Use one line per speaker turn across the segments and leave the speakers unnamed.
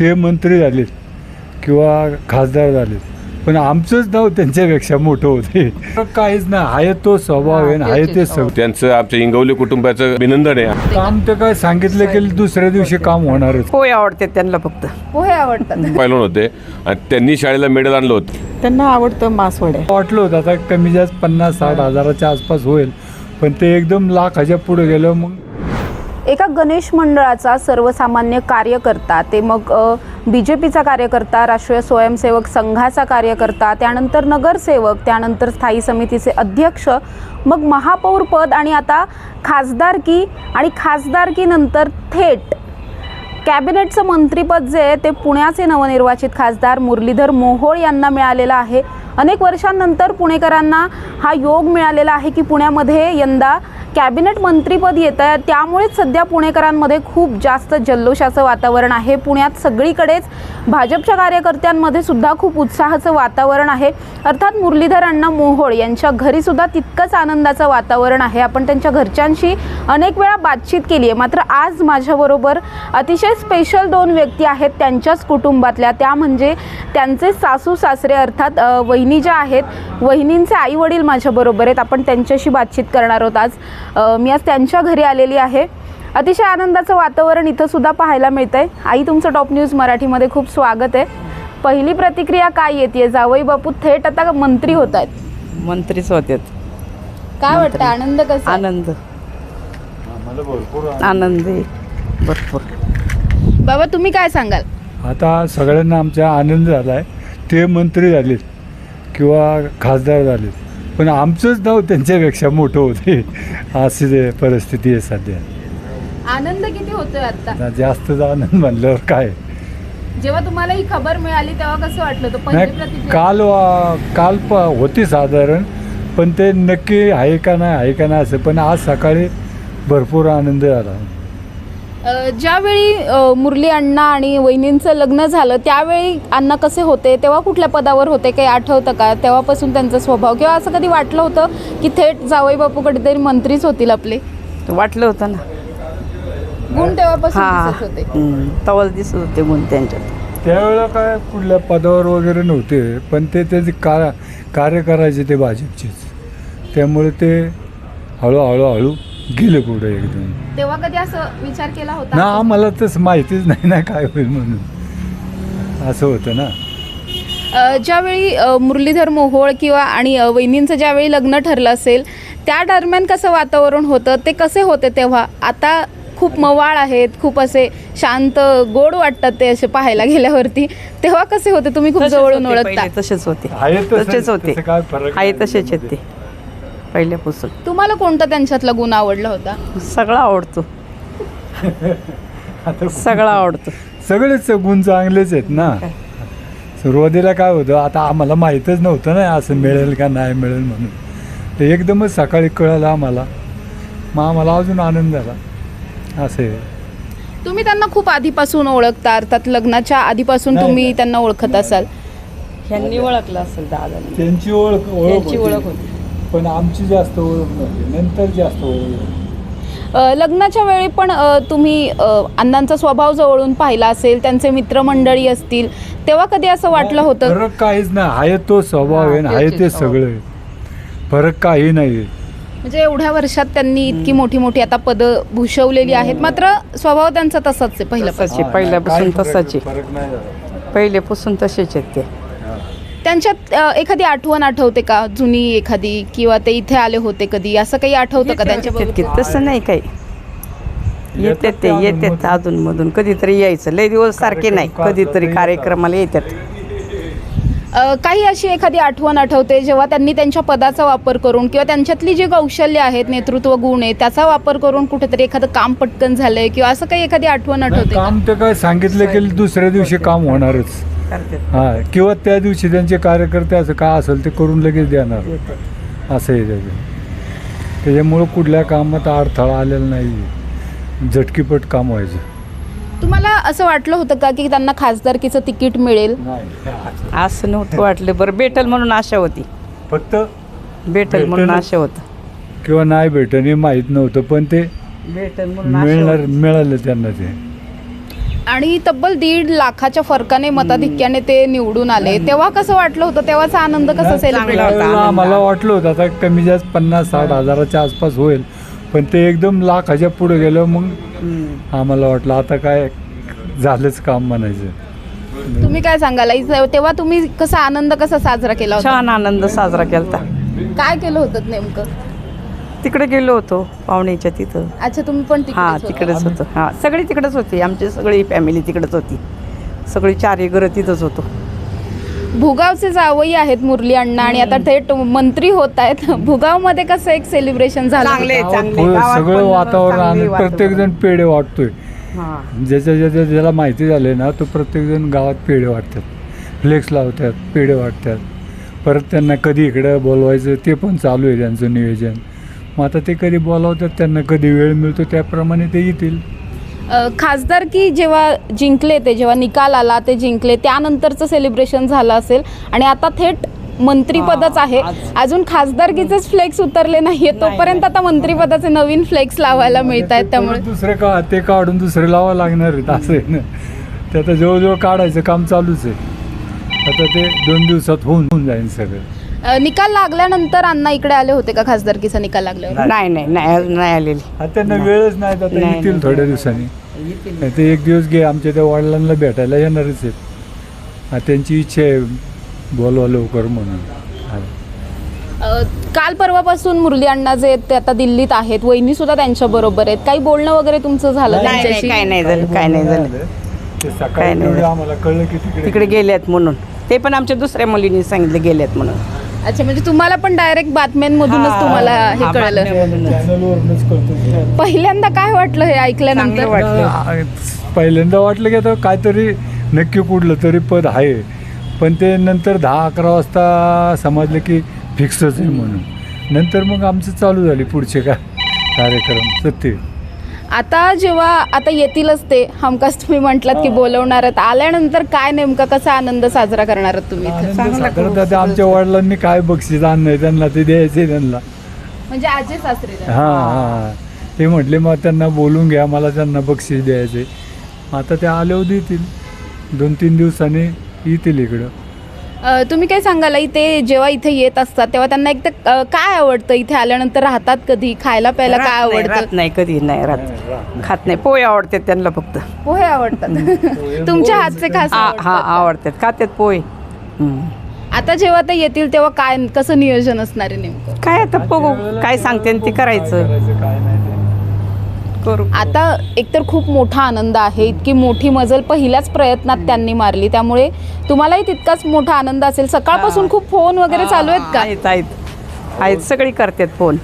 ते मंत्री झालेत किंवा खासदार झालेत. पण आमचंच नाव त्यांच्यापेक्षा मोठं होते. काहीच नाही. आहे तो स्वभाव आहे ना आहे ते सगळं.
त्यांचं आमच्या इंगवले कुटुंबाचं अभिनंदन आहे.
काम तर काय सांगितलं की दुसऱ्या दिवशी काम होणारच.
पोहे आवडते त्यांना फक्त.
पोहे आवडतात.
पायलवान होते. आणि त्यांनी शाळेला मेडल आणलं होतं.
त्यांना आवडतं मासवड्या
वाटलं होतं आता कमी जास्त पन्नास साठ हजाराच्या आसपास होईल. पण ते एकदम लाखाच्या पुढे गेलं मग
एका गणेश मंडळाचा सर्वसामान्य कार्यकर्ता ते मग बी जे पीचा कार्यकर्ता राष्ट्रीय स्वयंसेवक संघाचा कार्यकर्ता त्यानंतर नगरसेवक त्यानंतर स्थायी समितीचे अध्यक्ष मग महापौर पद आणि आता खासदारकी आणि खासदारकीनंतर थेट कॅबिनेटचं मंत्रीपद जे आहे ते पुण्याचे नवनिर्वाचित खासदार मुरलीधर मोहोळ यांना मिळालेलं आहे. अनेक वर्षांनंतर पुणेकरांना हा योग मिळालेला आहे की पुण्यामध्ये यंदा कॅबिनेट मंत्रीपद येतं आहे. त्यामुळेच सध्या पुणेकरांमध्ये खूप जास्त जल्लोषाचं वातावरण आहे. पुण्यात सगळीकडेच भाजपच्या कार्यकर्त्यांमध्ये सुद्धा खूप उत्साहाचं वातावरण आहे. अर्थात मुरलीधर अण्णा मोहोळ यांच्या घरीसुद्धा तितकंच आनंदाचं वातावरण आहे. आपण त्यांच्या घरच्यांशी अनेक वेळा बातचीत केली आहे. मात्र आज माझ्याबरोबर अतिशय स्पेशल दोन व्यक्ती आहेत त्यांच्याच कुटुंबातल्या. त्या म्हणजे त्यांचे सासू सासरे अर्थात वहिनी ज्या आहेत वहिनींचे आई वडील माझ्याबरोबर आहेत. आपण त्यांच्याशी बातचीत करणार आहोत आज. मी आज त्यांच्या घरी आलेली आहे. अतिशय आनंदाचं वातावरण इथं सुद्धा पाहायला मिळतं आहे आई तुमचं टॉप न्यूज मराठीमध्ये खूप स्वागत आहे. पहिली प्रतिक्रिया काय येते जावई बापू थेट आता मंत्री होत आहेत.
मंत्रीच होते
काय वाटतं? आनंद कसा?
आनंद. आनंद. आहे. भरपूर.
बाबा तुम्ही काय सांगाल?
आता सगळ्यांना आमचा आनंद झाला आहे ते मंत्री झालेत किंवा खासदार झालेत. पण आमचंच नाव त्यांच्यापेक्षा मोठं होते अशी परिस्थिती आहे सध्या.
आनंद किती होतोय आता?
जास्तच आनंद म्हणल्यावर काय?
जेव्हा तुम्हाला ही खबर मिळाली तेव्हा कसं वाटलं
काल वा- काल होती साधारण पण ते नक्की आहे का नाही आहे का नाही असं पण आज सकाळी भरपूर आनंद झाला.
ज्यावेळी मुरली अण्णा आणि वहिनींचं लग्न झालं त्यावेळी अण्णा कसे होते? तेव्हा कुठल्या पदावर होते? काही आठवतं का? तेव्हापासून त्यांचा स्वभाव किंवा असं कधी वाटलं होतं की थेट जावई बापू कधीतरी मंत्रीच होतील आपले?
ते वाटलं होतं ना.
गुण तेव्हापासून दिसत होते.
तवाच दिसत होते गुण त्यांच्यात.
त्यावेळेला काय कुठल्या पदावर वगैरे नव्हते पण ते त्याचे का कार्य करायचे ते भाजपचेच. त्यामुळे ते हळूहळू हळू गेले पुढे एकदम?
तेव्हा कधी असं विचार केला
ना
होता
आम्हाला तसं माहितीच नाही ना काय होईल म्हणून. असं होतं ना.
अ, ज्यावेळी अ, मुरलीधर मोहोळ किंवा आणि अ, वहिनींचं ज्यावेळी लग्न ठरलं असेल त्या दरम्यान कसं वातावरण होतं? ते कसे होते तेव्हा? आता खूप मवाळ आहेत खूप असे शांत गोड वाटतात ते असे पाहायला गेल्यावरती. तेव्हा कसे होते? तुम्ही खूप
तसेच
जवळून
होते
ओळखता.
पहिले, तसेच होते. तसेच होते.
तसं काय फरक
आहे
नाही
तसेच आहेत ते. पहिल्यापासून
तुम्हाला कोणता त्यांच्यातला गुण आवडला होता?
सगळं आवडतो.
आता
सगळं आवडतो.
सगळेच गुण चांगलेच आहेत ना. सुरुवातीला काय होतं आता आम्हाला माहीतच नव्हतं ना असं मिळेल का नाही मिळेल म्हणून. ते एकदमच सकाळी कळलं आम्हाला. मग आम्हाला अजून आनंद झाला. असं आहे.
तुम्ही त्यांना खूप आधीपासून ओळखता अर्थात लग्नाच्या आधीपासून
नाही,
तुम्ही
नाही.
त्यांना ओळखत असाल.
ह्यांनी ओळखलं असेल दादाने.
त्यांची ओळख
त्यांची
ओळख होती. पण आमची जास्त ओळख नव्हती. नंतर जास्त ओळख झाली.
अ, लग्नाच्या वेळी पण अ, तुम्ही अ, अण्णांचा स्वभाव जवळून पाहिला असेल त्यांचे मित्रमंडळी असतील तेव्हा कधी असं वाटलं होतं?
फरक काहीच नाही. आहे तो स्वभाव आहे
हा, तेच
ते
आहे.
सगळे. फरक काही नाही.
म्हणजे एवढ्या वर्षात त्यांनी इतकी मोठी मोठी आता पदं भूषवलेली आहेत. मात्र स्वभाव त्यांचा तसाच आहे पहिल्यापासून.
तसाच आहे. पहिल्यापासून तसाच आहे.
फरक नाही झाला.
पहिल्यापासून तसेच आहेत ते.
त्यांच्यात एखादी आठवण आठवते का? जुनी एखादी किंवा ते इथे आले होते कधी? असं काही आठवतं का त्यांच्या
तसं नाही काही. येतात ते येतात अधून मधून कधीतरी यायचं. लय दिवस सारखे नाही. कधीतरी. कार्यक्रमाला येतात.
काही अशी एखादी आठवण आठवते जेव्हा त्यांनी त्यांच्या पदाचा वापर करून किंवा त्यांच्यातली जी कौशल्य आहेत नेतृत्व गुण आहे त्याचा वापर करून कुठेतरी एखादं काम पटकन झालंय किंवा असं काही एखादी आठवण आठवते का?
काम तर काय सांगितलं की दुसऱ्या दिवशी काम होणारच.
करतात.
हा किंवा त्या दिवशी त्यांचे कार्यकर्ते असं काय असेल ते करून लगेच देणार. असं आहे त्याचं. त्याच्यामुळं कुठल्या कामात अडथळा आलेला नाही. झटकीपट काम व्हायचं.
तुम्हाला असं वाटलं होतं का की त्यांना खासदारकीचं तिकीट मिळेल?
नाही.
असं नव्हतं वाटलं. बरं भेटल म्हणून आशा होती.
फक्त
भेटल म्हणून. आशा होतं.
किंवा नाही भेटन हे माहीत नव्हतं पण ते
भेटल
मिळणार. मिळालं त्यांना ते.
आणि तब्बल दीड लाखाच्या फरकाने मताधिक्याने ते निवडून आले. तेव्हा कसं वाटलं होतं? तेव्हाचा आनंद कसा सेलिब्रेट
होता.
आम्हाला वाटलं होतं आता कमी जास्त पन्नास साठ हजाराच्या आसपास होईल. पण ते एकदम लाखाच्या पुढे गेलं मग आम्हाला वाटलं आता काय झालंच काम म्हणायचं.
तुम्ही काय सांगाल? तेव्हा तुम्ही कसा आनंद कसा साजरा केला होता?
छान आनंद साजरा केला
काय केलं होतं नेमकं?
तिकडे गेलो होतो पाहुणेच्या तिथं.
अच्छा तुम्ही पण
हा
तिकडेच होता.
तिकडेच होतो. हा सगळी तिकडेच होती. आमची सगळी फॅमिली तिकडेच होती. सगळी चारही घरं तिथंच होतो.
भुगावचे जावई आहेत मुरली अण्णा आणि आता थेट मंत्री होत आहेत भुगावमध्ये कसं एक सेलिब्रेशन झालं?
चांगले. चांगले. गावात
सगळं
पण
वातावरण आणि प्रत्येक जण पेढे वाटतोय.
हा.
ज्याच्या ज्याच्या ज्याला माहिती झाले ना तो प्रत्येकजण गावात पेढे वाटतात. फ्लेक्स लावतात पेढे वाटतात. परत त्यांना कधी इकडं बोलवायचं ते पण चालू आहे त्यांचं नियोजन. मग आता ते कधी बोलावतात त्यांना कधी वेळ मिळतो त्याप्रमाणे ते येतील.
अ, खासदारकी जेव्हा जिंकले ते जेव्हा निकाल आला ते जिंकले त्यानंतरचं सेलिब्रेशन झालं असेल. आणि आता थेट मंत्रीपदच आहे. अजून खासदारकीचेच फ्लेक्स उतरले नाहीये तोपर्यंत आता मंत्रीपदाचे नवीन फ्लेक्स लावायला मिळत आहेत त्यामुळे.
दुसरे का ते काढून दुसरे लावा लागणार आहेत असं आहे ना. ते आता जवळजवळ काढायचं काम चालूच आहे. आता ते दोन दिवसात होऊन होऊन जाईल सगळं.
अ, निकाल लागल्यानंतर अण्णा इकडे आले होते का खासदारकीचा निकाल लागल्यावर?
नाही. नाही नाही नाही आलेली.
आता त्यांना वेळच नाही आता
नाही,
येतील
नाही.
थोड्या दिवसांनी. नाही ते एक दिवस घे आमच्या त्या वडिलांना भेटायला येणारच आहेत. हा, त्यांची इच्छा आहे बोलवा लवकर म्हणून. हा.
अ, काल परवापासून मुरली अण्णा जे आहेत ते आता दिल्लीत आहेत. वहिनी सुद्धा त्यांच्या बरोबर आहेत. काही बोलणं वगैरे तुमचं झालं
नाही नाही
त्यांच्याशी?
काय नाही झालं काय नाही झालं.
ते
काय
सकाळी
नाही
तेवढं. आम्हाला कळलं की तिकडे
तिकडे गेलेत म्हणून. ते पण आमच्या दुसऱ्या मुलीने सांगितलं गेलेत म्हणून.
अच्छा म्हणजे तुम्हाला पण डायरेक्ट बातम्यांमधूनच
हा,
तुम्हाला हे
हा,
कळलं.
बातम्या-
चॅनलवरूनच कळतं.
पहिल्यांदा काय वाटलं हे ऐकल्यानंतर?
वाटलं.
आ- पहिल्यांदा वाटलं की आता काहीतरी नक्की कुठलं तरी पद आहे. पण ते नंतर दहा अकरा वाजता समजलं की फिक्सच आहे म्हणून. नंतर मग आमचं चालू झाले पुढचे का कार्यक्रम. सत्य
आता जेव्हा आता येतीलच ते. हमखास तुम्ही म्हटलात की बोलवणार आहेत. आल्यानंतर काय नेमका कसा आनंद साजरा करणार आहात तुम्ही इथे?
आमच्या वडिलांनी काय बक्षीस आणलंय त्यांना ते द्यायचे त्यांना.
म्हणजे आजी सासरे
हां हां. ते म्हटले मग त्यांना बोलून घ्या मला त्यांना बक्षीस द्यायचे आता ते आल्यावर देतील. दोन तीन दिवसांनी येतील इकडं.
अ, तुम्ही काय सांगाल ते जेव्हा इथे येत असतात तेव्हा त्यांना एक तर अ, काय आवडतं इथे आल्यानंतर? राहतात कधी? खायला प्यायला काय
राहत
आवडतं?
नाही कधी नाही राहत. खात नाही. पोहे आवडते त्यांना फक्त.
पोहे आवडतात. तुमच्या हातचे खास
हा हा
आवडतात.
आवडतात. खातात पोहे. हम्म.
आता जेव्हा ते येतील तेव्हा काय कसं नियोजन असणार आहे नेमकं?
काय आता बघू. काय सांगते ते करायचं.
काय नाही
आता एकतर खूप मोठा आनंद आहे इतकी मोठी मजल पहिल्याच प्रयत्नात त्यांनी मारली. त्यामुळे तुम्हालाही तितकाच मोठा आनंद असेल. सकाळपासून खूप फोन वगैरे चालू आहेत का?
आहेत आहेत. आहेत सगळी करतात फोन.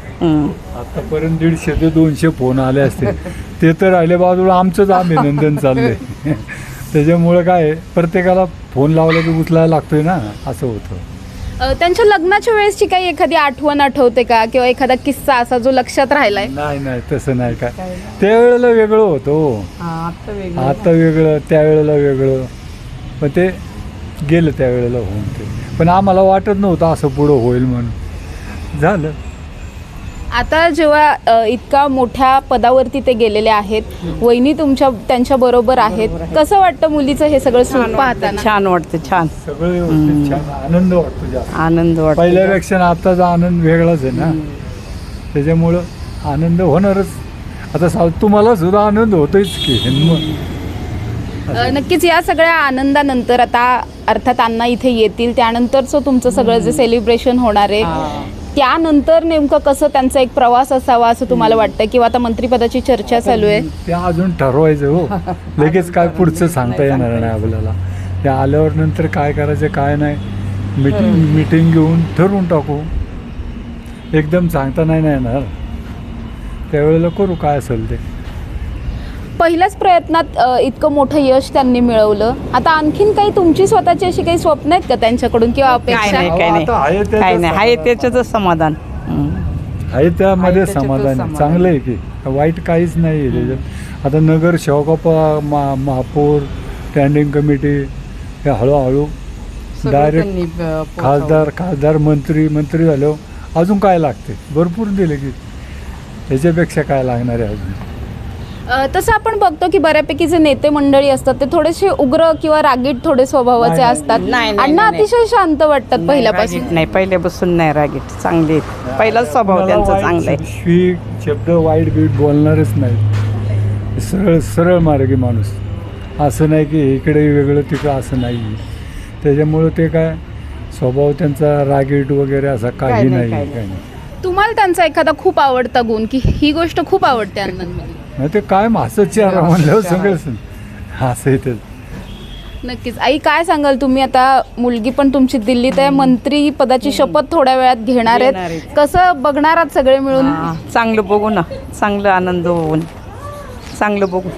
आतापर्यंत दीडशे ते दोनशे फोन आले असते ते तर राहिले बाजूला आमचंच अभिनंदन चाललंय. त्याच्यामुळं काय आहे, प्रत्येकाला फोन लावला की उचलायला लागतोय ना असं होतं.
त्यांच्या लग्नाच्या वेळेसची काही एखादी आठवण आठवते का? किंवा एखादा किस्सा असा जो लक्षात राहिलाय?
नाही नाही तसं नाही काय. त्यावेळेला वेगळं होतं हो.
हा, आता वेगळं.
आता वेगळं त्यावेळेला वेगळं. पण ते गेलं त्यावेळेला होऊन ते. पण आम्हाला वाटत नव्हतं असं पुढं होईल म्हणून. झालं.
आता जेव्हा इतका मोठ्या पदावरती ते गेलेले आहेत वहिनी तुमच्या त्यांच्या बरोबर आहेत कसं वाटतं मुलीचं हे सगळं
छान
सुख
वाटतं,
पाहताना?
छान वाटतं छान.
सगळं व्यवस्थित छान. आनंद वाटतो जास्त.
आनंद वाटतो
पहिल्यापेक्षा आताचा आनंद वेगळाच आहे ना. त्याच्यामुळं आनंद होणारच. आता सा तुम्हाला सुद्धा आनंद होतोच की. मग
अ, नक्कीच या सगळ्या आनंदानंतर आता अर्थात अण्णा इथे येतील. त्यानंतरचं तुमचं सगळं जे सेलिब्रेशन होणार आहे. त्यानंतर नेमकं कसं त्यांचा एक प्रवास असावा असं तुम्हाला वाटतं? किंवा आता मंत्रिपदाची चर्चा चालू आहे?
ते अजून ठरवायचं हो. लगेच काय पुढचं सांगता येणार नाही आपल्याला. ते आल्यावर नंतर काय करायचं काय नाही. मीटिंग मीटिंग घेऊन ठरवून टाकू. एकदम सांगता नाही ना येणार. त्यावेळेला करू काय असेल ते.
पहिल्याच प्रयत्नात इतकं मोठं यश त्यांनी मिळवलं. आता आणखीन काही तुमची स्वतःची अशी काही स्वप्न आहेत का त्यांच्याकडून किंवा अपेक्षा?
नाही काय नाही.
आहे त्याचं
काय नाही आहे
समाधान.
त्याच्याच समाधान. हम्म.
आहे त्यामध्ये समाधान. आहे. चांगलं आहे की. वाईट काहीच नाही आहे त्याच्यात. आता नगर शेवकाप मा महापौर स्टँडिंग कमिटी हे हळूहळू डायरेक्ट. खासदार खासदार मंत्री मंत्री झाल्यावर अजून काय लागते? भरपूर दिले की. ह्याच्यापेक्षा काय लागणार आहे अजून?
तसं आपण बघतो की बऱ्यापैकी जे नेते मंडळी असतात ते थोडेसे उग्र किंवा रागीट थोडे स्वभावाचे असतात.
नाही, नाही,
अण्णा
नाही.
अतिशय शांत वाटतात पहिल्यापासून.
रागीट नाही पहिल्यापासून नाही रागीट चांगले आहेत. पहिलाच स्वभाव
मला
त्यांचा
वाईट
चांगला आहे.
शब्द वाईट बीट बोलणारच नाही सरळ सरळ मार्गी माणूस. असं नाही की इकडे वेगळं तिकडं असं नाही. त्याच्यामुळं ते काय स्वभाव त्यांचा रागीट वगैरे असा काही
नाही, काही
नाही.
तुम्हाला त्यांचा एखादा खूप आवडता गुण की ही गोष्ट खूप आवडते अण्णांमध्ये?
नाही ते काय मासच चेहरा म्हणल्यावर सगळंच असं आहे ते
नक्कीच. आई काय सांगाल तुम्ही? आता मुलगी पण तुमची दिल्लीत आहे. मंत्री पदाची शपथ थोड्या वेळात घेणार आहेत. कसं बघणार आहात सगळे मिळून?
चांगलं बघू ना. चांगलं आनंद होऊन. चांगलं बघू.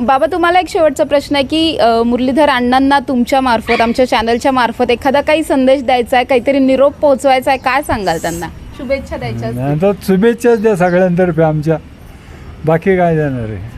बाबा तुम्हाला एक शेवटचा प्रश्न आहे की मुरलीधर अण्णांना तुमच्या मार्फत आमच्या चॅनलच्या मार्फत एखादा काही संदेश द्यायचा आहे काहीतरी निरोप पोहोचवायचा आहे काय सांगाल त्यांना? शुभेच्छा द्यायच्या
शुभेच्छाच द्या सगळ्यांतर्फे आमच्या. बाकी काय देणार आहे?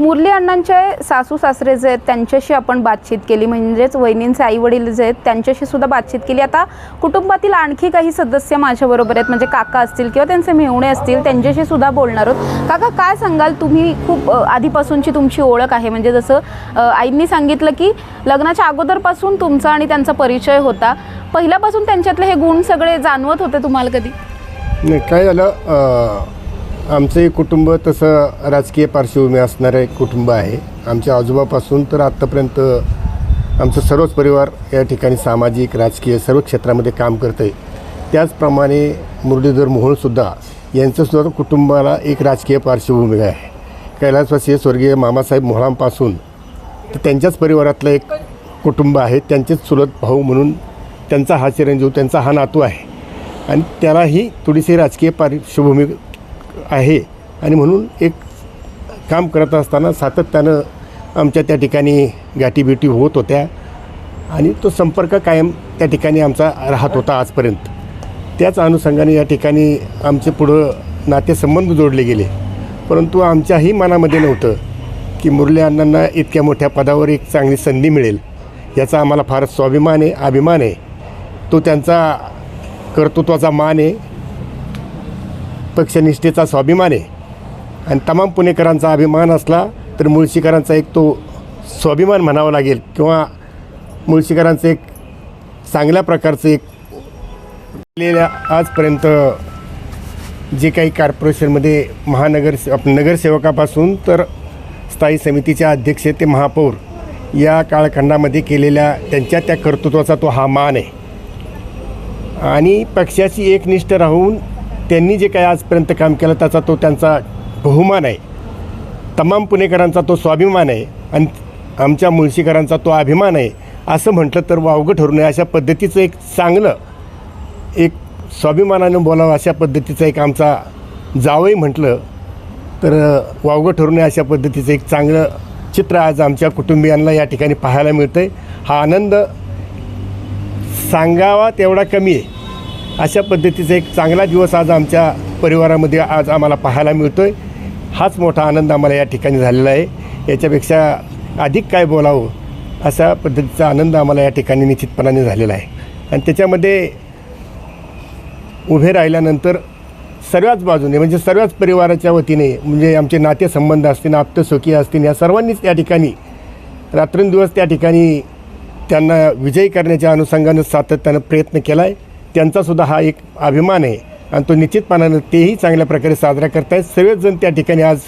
मुरली अण्णांचे सासू सासरे जे आहेत त्यांच्याशी आपण बातचीत केली. म्हणजेच वहिनींचे आई वडील जे आहेत त्यांच्याशी सुद्धा बातचीत केली. आता कुटुंबातील आणखी काही सदस्य माझ्याबरोबर आहेत. म्हणजे काका असतील किंवा त्यांचे मेहुणे असतील त्यांच्याशी सुद्धा बोलणार आहोत. काका काय सांगाल? तुम्ही खूप आधीपासूनची तुमची ओळख आहे. म्हणजे जसं आईंनी सांगितलं की लग्नाच्या अगोदरपासून तुमचा आणि त्यांचा परिचय होता. पहिल्यापासून त्यांच्यातले हे गुण सगळे जाणवत होते तुम्हाला कधी?
नाही काय झालं आमचं कुटुंब तसं राजकीय पार्श्वभूमी असणारं एक कुटुंब आहे. आमच्या आजोबापासून तर आत्तापर्यंत आमचं सर्वच परिवार या ठिकाणी सामाजिक राजकीय सर्व क्षेत्रामध्ये काम करतं आहे त्याचप्रमाणे मुरलीधर मोहोळसुद्धा यांचंसुद्धा कुटुंबाला एक राजकीय पार्श्वभूमी आहे. कैलासवासीय स्वर्गीय मामासाहेब मोहळांपासून तर त्यांच्याच परिवारातलं एक कुटुंब आहे. त्यांचेच चुलत भाऊ म्हणून त्यांचा हा चिरंजीव त्यांचा हा नातू आहे. आणि त्यालाही थोडीशी राजकीय पार्श्वभूमी आहे. आणि म्हणून एक काम करत असताना सातत्यानं आमच्या त्या ठिकाणी गाठीभेटी होत होत्या. आणि तो संपर्क कायम त्या ठिकाणी आमचा राहत होता आजपर्यंत. त्याच अनुषंगाने या ठिकाणी आमचे पुढं नातेसंबंध जोडले गेले. परंतु आमच्याही मनामध्ये नव्हतं की मुरली अण्णांना इतक्या मोठ्या पदावर एक चांगली संधी मिळेल. याचा आम्हाला फार स्वाभिमान आहे अभिमान आहे. तो त्यांचा कर्तृत्वाचा मान आहे. पक्षनिष्ठेचा स्वाभिमान आहे. आणि तमाम पुणेकरांचा अभिमान असला तर मुळशीकरांचा एक तो स्वाभिमान म्हणावा लागेल किंवा मुळशीकरांचं एक चांगल्या प्रकारचं एक केलेल्या आजपर्यंत जे काही कॉर्पोरेशनमध्ये महानगर नगरसेवकापासून तर स्थायी समितीच्या अध्यक्ष ते महापौर. या काळखंडामध्ये केलेल्या त्यांच्या त्या कर्तृत्वाचा तो हा मान आहे. आणि पक्षाची एकनिष्ठ राहून त्यांनी जे काही आजपर्यंत काम केलं त्याचा तो त्यांचा बहुमान आहे. तमाम पुणेकरांचा तो स्वाभिमान आहे आणि आमच्या मुळशीकरांचा तो अभिमान आहे. असं म्हटलं तर वावगं ठरू नये. अशा पद्धतीचं एक चांगलं एक स्वाभिमानानं बोलावं अशा पद्धतीचं एक आमचा जावई म्हटलं तर वावगं ठरू नये अशा पद्धतीचं एक चांगलं चित्र आज आमच्या कुटुंबियांना या ठिकाणी पाहायला मिळतं आहे हा आनंद सांगावा तेवढा कमी आहे. अशा पद्धतीचा एक चांगला दिवस आज आमच्या परिवारामध्ये आज आम्हाला पाहायला मिळतो आहे हाच मोठा आनंद आम्हाला या ठिकाणी झालेला आहे. याच्यापेक्षा अधिक काय बोलावं अशा पद्धतीचा आनंद आम्हाला या ठिकाणी निश्चितपणाने झालेला आहे. आणि त्याच्यामध्ये उभे राहिल्यानंतर सर्वच बाजूने म्हणजे सर्वच परिवाराच्या वतीने म्हणजे आमचे नातेसंबंध असतील आप्तसुखी असतील या सर्वांनीच त्या ठिकाणी रात्रंदिवस त्या ठिकाणी त्यांना विजयी करण्याच्या अनुषंगानं सातत्यानं प्रयत्न केला आहे त्यांचासुद्धा हा एक अभिमान आहे. आणि तो निश्चितपणानं तेही चांगल्या प्रकारे साजरा करत आहेत सर्वच जण त्या ठिकाणी आज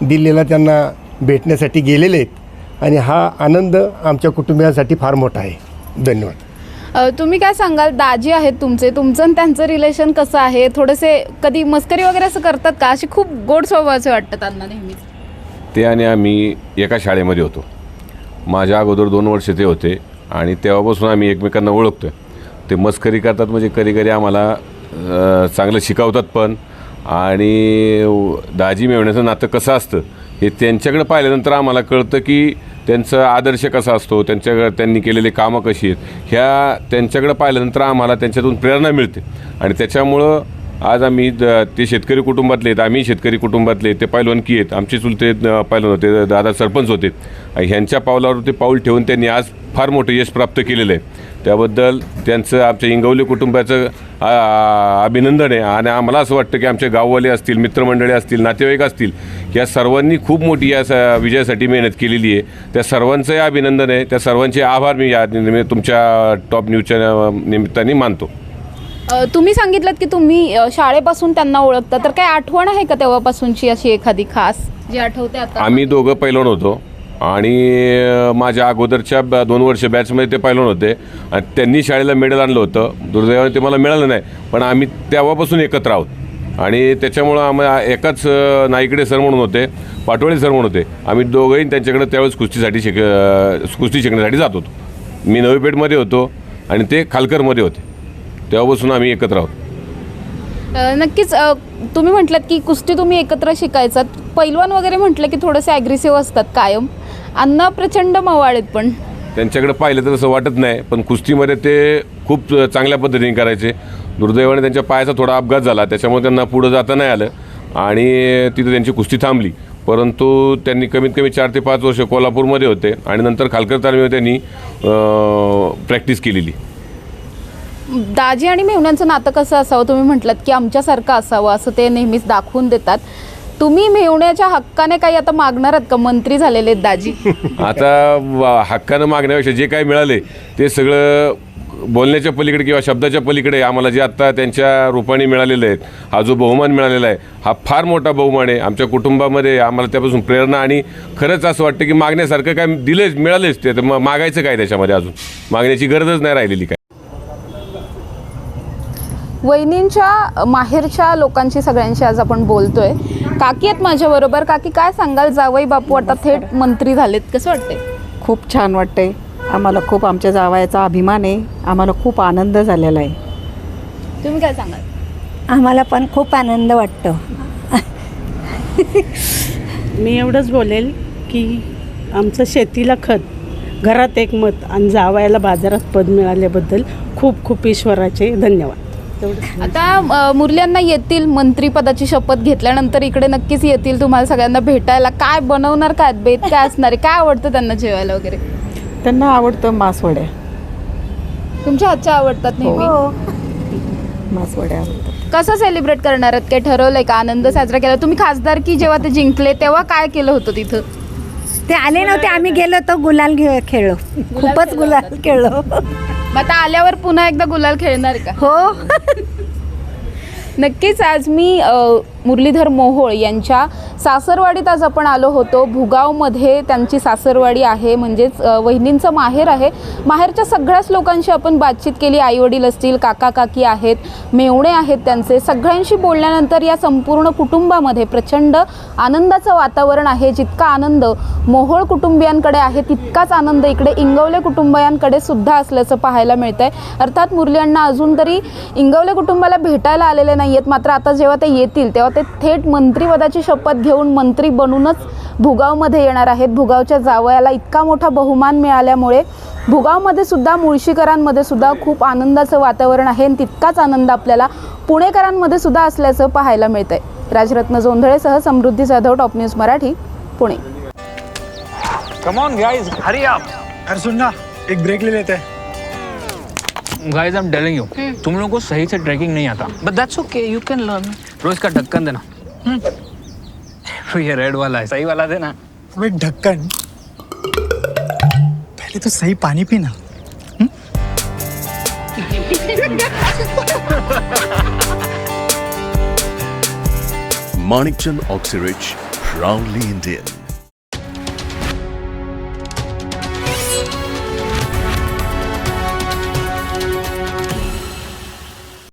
दिल्लीला त्यांना भेटण्यासाठी गेलेले आहेत. आणि हा आनंद आमच्या कुटुंबियांसाठी फार मोठा आहे. धन्यवाद.
तुम्ही काय सांगाल? दाजी आहेत तुमचे. तुमचं आणि त्यांचं रिलेशन कसं आहे? थोडेसे कधी मस्करी वगैरे असं करतात का? असे खूप गोड स्वभावाचे वाटतात त्यांना नेहमीच.
ते आणि आम्ही एका शाळेमध्ये होतो. माझ्या अगोदर दोन वर्ष ते होते. आणि तेव्हापासून आम्ही एकमेकांना ओळखतो ते मस्करी करतात म्हणजे कधी कधी आम्हाला चांगलं शिकवतात पण. आणि दाजी मिळवण्याचं नातं कसं असतं हे त्यांच्याकडे पाहिल्यानंतर आम्हाला कळतं की त्यांचा आदर्श कसा असतो त्यांच्याकडे त्यांनी केलेली कामं कशी आहेत ह्या त्यांच्याकडे पाहिल्यानंतर आम्हाला त्यांच्यातून प्रेरणा मिळते. आणि त्याच्यामुळं आज आम्ही द- ते शेतकरी कुटुंबातले आहेत आम्ही शेतकरी कुटुंबातले ते पैलवानकी आहेत आमचे चुलते अ, पैलवान होते दादा सरपंच होते. ह्यांच्या पावलावर ते पाऊल ठेवून त्यांनी आज फार मोठं यश प्राप्त केलेलं आहे. त्याबद्दल त्यांचं आमच्या इंगवले कुटुंबाचं अभिनंदन आहे. आणि आम्हाला असं वाटतं की आमचे गाववाले असतील मित्रमंडळी असतील नातेवाईक असतील या सर्वांनी खूप मोठी या स- विजयासाठी मेहनत केलेली आहे. त्या सर्वांचंही अभिनंदन आहे. त्या सर्वांचे आभार मी या निमित्त- तुमच्या टॉप न्यूजच्या निमित्ताने मानतो.
तुम्ही सांगितलं की तुम्ही शाळेपासून त्यांना ओळखता. तर काय आठवण आहे का तेव्हापासूनची अशी एखादी खास जी आठवते
आम्ही दोघं पैलवान होतो. आणि माझ्या अगोदरच्या ब- दोन वर्ष बॅचमध्ये ते पैलवान होते. आणि त्यांनी शाळेला मेडल आणलं होतं. दुर्दैवाने ते मला मिळालं नाही. पण आम्ही तेव्हापासून एकत्र आहोत. आणि त्याच्यामुळं आम्हाला एकाच नाईकडे सर म्हणून होते पाटोळे सर म्हणून होते. आम्ही दोघंही त्यांच्याकडे त्यावेळेस कुस्तीसाठी शिक कुस्ती शिकण्यासाठी जात होतो. मी नवी पेठमध्ये होतो आणि ते खालकरमध्ये होते. तेव्हापासून आम्ही एकत्र आहोत.
नक्कीच तुम्ही म्हटलात की कुस्ती तुम्ही एकत्र शिकायचात. पैलवान वगैरे म्हटलं की थोडंसं ॲग्रेसिव्ह असतात कायम. अण्णा प्रचंड मवाळ आहेत पण.
त्यांच्याकडे पाहिलं तर असं वाटत नाही पण कुस्तीमध्ये ते खूप चांगल्या पद्धतीने करायचे. दुर्दैवाने त्यांच्या पायाचा थोडा अपघात झाला त्याच्यामुळे त्यांना पुढं जाता नाही आलं आणि तिथे त्यांची कुस्ती थांबली. परंतु त्यांनी कमीत कमी चार ते पाच वर्ष कोल्हापूरमध्ये होते आणि नंतर खालकर तालमीमध्ये त्यांनी प्रॅक्टिस केलेली.
दाजी आणि मेहुण्यांचं नातं कसं असावं? तुम्ही म्हटलात की आमच्यासारखं असावं असं ते नेहमीच दाखवून देतात. तुम्ही मेहुण्याच्या हक्काने काही आता मागणार आहात का? मंत्री झालेले आहेत दाजी.
आता वा- हक्कानं मागण्यापेक्षा जे काही मिळाले ते सगळं बोलण्याच्या पलीकडे किंवा शब्दाच्या पलीकडे आम्हाला जे आत्ता त्यांच्या रूपाने मिळालेले आहेत हा जो बहुमान मिळालेला आहे हा फार मोठा बहुमान आहे. आमच्या कुटुंबामध्ये आम्हाला त्यापासून प्रेरणा आणि खरंच असं वाटतं की मागण्यासारखं काय दिलेच मिळालेच ते. तर मग मागायचं काय त्याच्यामध्ये अजून? मागण्याची गरजच नाही राहिलेली काय?
वहिनींच्या माहेरच्या लोकांशी सगळ्यांशी आज आपण बोलतोय. काकी आहेत माझ्याबरोबर. काकी काय सांगाल? जावई बापू आता थेट मंत्री झालेत. कसं वाटतंय?
खूप छान वाटतंय. आम्हाला खूप आमच्या जावयाचा अभिमान आहे. आम्हाला खूप आनंद झालेला आहे.
तुम्ही काय सांगाल?
आम्हाला पण खूप आनंद वाटतो.
मी एवढंच बोलेल की आमचं शेतीला खत घरात एक मत आणि जावायला बाजारात पद मिळाल्याबद्दल खूप खूप ईश्वराचे धन्यवाद. तेवढं
आता मुरल्यांना येतील मंत्रीपदाची शपथ घेतल्यानंतर इकडे नक्कीच येतील तुम्हाला सगळ्यांना भेटायला. काय बनवणार काय बेत काय असणार आहे काय आवडतं त्यांना जेवायला वगैरे?
त्यांना आवडतं मासवड्या.
तुमच्या हातच्या आवडतात नेहमी?
मासवड्या आवडतात.
कसं सेलिब्रेट करणार आहेत? काय ठरवलंय का? आनंद साजरा केला. तुम्ही खासदार की जेव्हा ते जिंकले तेव्हा काय केलं होतं तिथं?
ते आले नव्हते आम्ही गेलो तर गुलाल घे खेळलो. खूपच गुलाल खेळलो.
मग आता आल्यावर पुन्हा एकदा गुलाल खेळणार का?
हो.
नक्कीच आज मी अ, मुरलीधर मोहोळ यांच्या सासरवाडीत आज आपण आलो होतो. भुगावमध्ये त्यांची सासरवाडी आहे. म्हणजेच वहिनींचं माहेर आहे. माहेरच्या सगळ्याच लोकांशी आपण बातचीत केली. आईवडील असतील काका काकी आहेत मेवणे आहेत त्यांचे. सगळ्यांशी बोलल्यानंतर या संपूर्ण कुटुंबामध्ये प्रचंड आनंदाचं वातावरण आहे. जितका आनंद मोहोळ कुटुंबियांकडे आहे तितकाच आनंद इकडे इंगवले कुटुंबियांकडे सुद्धा असल्याचं पाहायला मिळतंय. अर्थात मुरली अण्णा अजून तरी इंगवले कुटुंबाला भेटायला आलेले नाही आहेत मात्र आता जेव्हा ते येतील तेव्हा ते थेट मंत्रिपदाची शपथ घेऊन मंत्री बनूनच भुगावमध्ये येणार आहेत. भुगावच्या जावयाला इतका मोठा बहुमान मिळाल्यामुळे भुगावमध्ये सुद्धा मुळशीकरांमध्ये सुद्धा खूप आनंदाचं वातावरण आहे आणि तितकाच आनंद आपल्याला पुणेकरांमध्ये सुद्धा असल्याचं पाहायला मिळतंय. Rajratna जोंधळेसह Samruddhi Jadhav top news Marathi Pune.
Come on guys hurry up
अरे सुन ना एक ब्रेक ले लेते. हैं
guys I am telling you तुम लोगों को सही से ट्रैकिंग नहीं आता. But that's okay you can learn रोज का ढक्कन देना। हम्म। ये रेड वाला है सही वाला देना।
अबे ढक्कन। पहले तो सही पानी पीना।
Manikchand Oxyrich, proudly Indian.